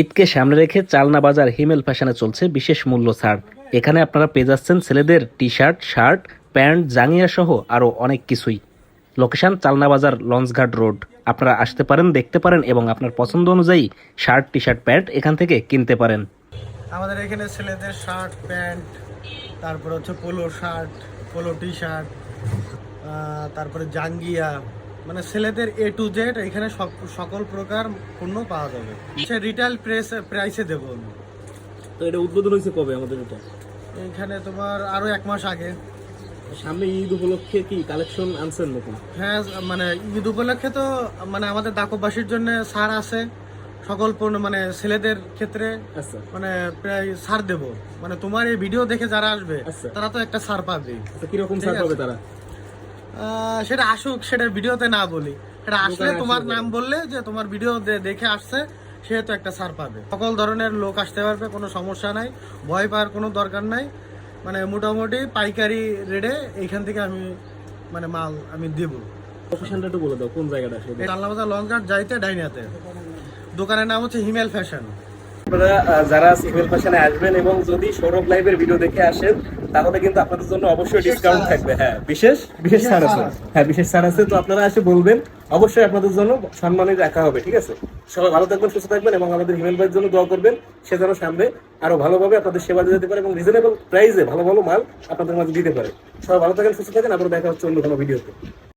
ঈদকে সামনে রেখে চালনা বাজার হিমেল ফ্যাশনে চলছে বিশেষ মূল্য ছাড়। এখানে আপনারা পেয়ে যাচ্ছেন ছেলেদের টি শার্ট শার্ট প্যান্ট, জাঙ্গিয়া সহ আরও অনেক কিছুই। লোকেশন চালনা বাজার লঞ্চঘাট রোড। আপনারা আসতে পারেন, দেখতে পারেন এবং আপনার পছন্দ অনুযায়ী শার্ট টি শার্ট প্যান্ট এখান থেকে কিনতে পারেন। আমাদের এখানে ছেলেদের শার্ট, প্যান্ট, তারপরে হচ্ছে polo shirt, polo T shirt তারপরে জাঙ্গিয়া মানে ছেলেদের এ টু জেড এখানে সকল প্রকার পণ্য পাওয়া যাবে। সে রিটেল প্রেস প্রাইসে দেবো আমি। তো এটা উদ্বোধন হয়েছে কবে আমাদের এটা? এখানে তোমার আরও এক মাস আগে। সামনে ঈদ উপলক্ষে কি কালেকশন আনছেন নতুন হ্যাঁ মানে ঈদ উপলক্ষে তো মানে আমাদের দাকববাসীর জন্য ছাড় আছে। সকল পণ্য মানে ছেলেদের ক্ষেত্রে আচ্ছা। মানে প্রায় ছাড় দেব। মানে তোমার এই ভিডিও দেখে যারা আসবে আচ্ছা। তারা তো একটা ছাড় পাবে আচ্ছা কীরকম ছাড় পাবে তারা? সেটা আসুক সেটা ভিডিওতে না বলি। সেটা আসলে তোমার নাম বললে যে তোমার ভিডিও দেখে আসছে সেহেতু একটা ছাড় পাবে। সকল ধরনের লোক আসতে পারবে কোনো সমস্যা নাই। ভয় পাওয়ার কোনো দরকার নাই। মানে মোটামুটি পাইকারি রেটে এইখান থেকে আমি মানে মাল আমি দেবো। লোকেশনটা একটু বলে দাও কোন জায়গাটা আসলে? আল্লাহ লঞ্চঘাট যাইতে ডাইনাতে দোকানের নাম হচ্ছে হিমেল ফ্যাশন। আপনারা যারা সিভিল ফ্যাশনে আসবেন এবং যদি সৌরভ লাইভের ভিডিও দেখে আসেন তাহলে কিন্তু আপনাদের জন্য অবশ্যই ডিসকাউন্ট থাকবে। হ্যাঁ বিশেষ বিশেষ ছাড় আছে। হ্যাঁ বিশেষ ছাড় আছে। তো আপনারা এসে বলবেন অবশ্যই আপনাদের জন্য সম্মানে রাখা হবে ঠিক আছে? সবাই ভালো থাকবেন সুস্থ থাকবেন এবং আমাদের হিমেল ভাইয়ের জন্য দোয়া করবেন সে যেন সামনে আরও ভালোভাবে আপনাদের সেবা দিতে পারে এবং রিজনেবল প্রাইসে ভালো ভালো মাল আপনাদের মাঝে দিতে পারে। সবাই ভালো থাকেন সুস্থ থাকেন আবার দেখা হচ্ছে অন্য কোনো ভিডিওতে